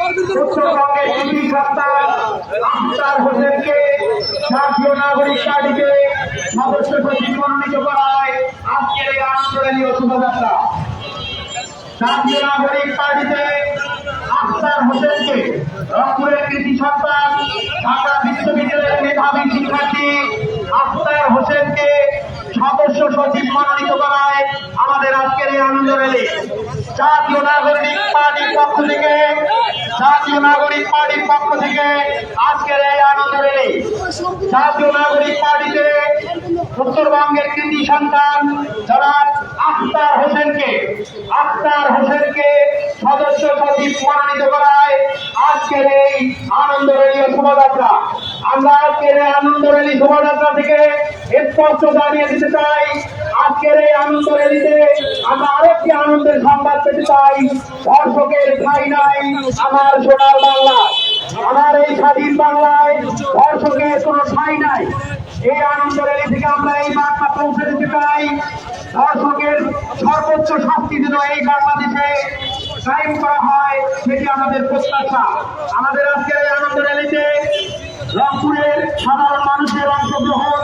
উত্তরবঙ্গের কৃষি সত্তা হোসেনকে জাতীয় নাগরিক পার্টিতে সদস্য সচিব মনোনীত করায় আজকের এই আন্দোলনীয় শোভাযাত্রা। জাতীয় নাগরিক পার্টিতে আখতার হোসেনকে রংপুরের কৃষি সন্তান, ঢাকা বিশ্ববিদ্যালয়ের মেধাবী শিক্ষার্থী আখতার হোসেনকে সদস্য সচিব মনোনীত করায় আমাদের আজকের এই র্যালি। জাতীয় নাগরিক পার্টির পক্ষ থেকে, জাতীয় নাগরিক পার্টির পক্ষ থেকে আজকের এই আনন্দ র্যালি জাতীয় নাগরিক পার্টিতে উত্তরবঙ্গের কৃতি সন্তান যারা আখতার হোসেনকে আখতার হোসেনকে সদস্য সচিব মনোনীত করায় আজকের এই আনন্দ র্যালি ও শোভাযাত্রা। আমরা আজকের আনন্দ র্যালি শোভাযাত্রা থেকে স্পষ্ট জানিয়ে দিতে চাই আজকের এই আনন্দ র্যালিতে আমরা আরেকটি আনন্দের সংবাদ পেতে চাই। দর্শকের ঠাই নাই আমার সোনার বাংলা। আমার এই স্বাধীন বাংলায় দর্শকের কোনো ঠাই নাই। এই আনন্দ র্যালি থেকে আমরা এই বার্তা পৌঁছে দিতে চাই। দর্শকের সর্বোচ্চ শাস্তি যেন এই বাংলাদেশে কায়েম করা হয়, সেটি আমাদের প্রত্যাশা। আমাদের আজকের এই আনন্দ র্যালিতে রংপুরের সাধারণ মানুষের অংশগ্রহণ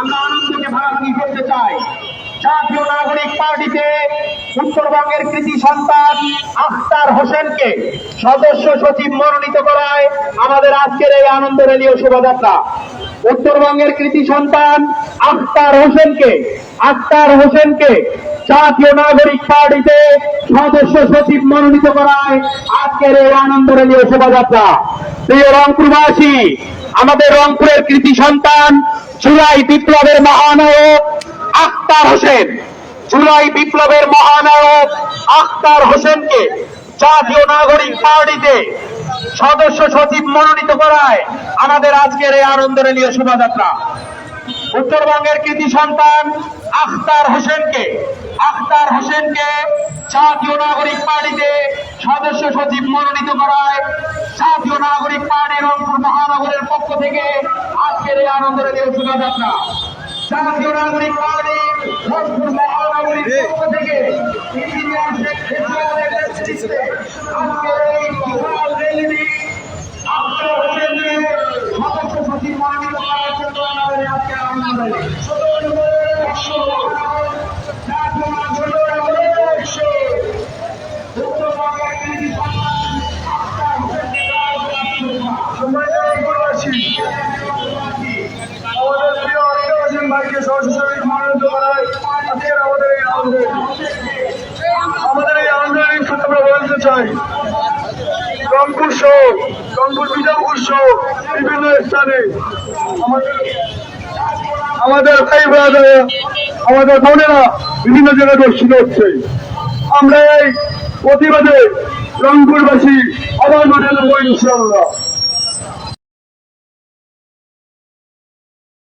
আমরা আনন্দকে ভাগাভাগি করতে চাই জাতীয় নাগরিক পার্টিতে উত্তরবঙ্গের কৃতি সন্তান আখতার হোসেনকে সদস্য সচিব মনোনীত করায় আমাদের আজকের এই আনন্দ র্যালি ও শোভাযাত্রা। উত্তরবঙ্গের কৃতি সন্তান আখতার হোসেনকে আখতার হোসেনকে জাতীয় নাগরিক পার্টিতে সদস্য সচিব মনোনীত করায় আজকের এই আনন্দ র্যালি ও শোভাযাত্রা। প্রিয় রংপুরবাসী, আমাদের রংপুরের কৃতি সন্তান জুলাই বিপ্লবের মহানায়ক আখতার হোসেন। জুলাই বিপ্লবের মহানায়ক আখতার হোসেনকে জাতীয় নাগরিক পার্টিতে সদস্য সচিব মনোনীত করায় আমাদের আজকের এই আনন্দ রেলীয় শোভাযাত্রা। উত্তরবঙ্গের কৃতি সন্তান আখতার হোসেনকে আখতার হোসেনকে জাতীয় নাগরিক পার্টিতে সদস্য সচিব মনোনীত করায় জাতীয় নাগরিক পার্টি রংপুর মহানগরের পক্ষ থেকে আজকের এই আনন্দ রেলীয় শোভাযাত্রা। জাতীয় নাগরিক পার্টি রংপুর মহানগরীর আজকের এই বিশাল র্যালিটি আখতার হোসেনকে সদস্য সচিব মনোনীত করার জন্য আমাদের আজকে আনন্দ র্যালি একশো জাতীয় নাগরিক একশো উত্তরবঙ্গের কৃষি সম্মান আখতার হোসেনকে সম্মানিত রংপুরবাসী আমাদের প্রিয় আদিবাসী ভাইকে সরাসরি মনোনীত করায় আজকের আমাদের এই আন্দোলন আমাদের এই আন্দোলনের সাথে আমরা বলতে চাই। রংপুর সহ রংপুর বিজাপুর সহ বিভিন্ন স্থানে। আমাদের আমাদের ভাই ব্রাদার, আমাদের বোনেরা বিভিন্ন জায়গায় দর্শিত হচ্ছে। আমরা এই প্রতিবাদে রংপুরবাসী আবার মাঠে নেব ইনশাল্লাহ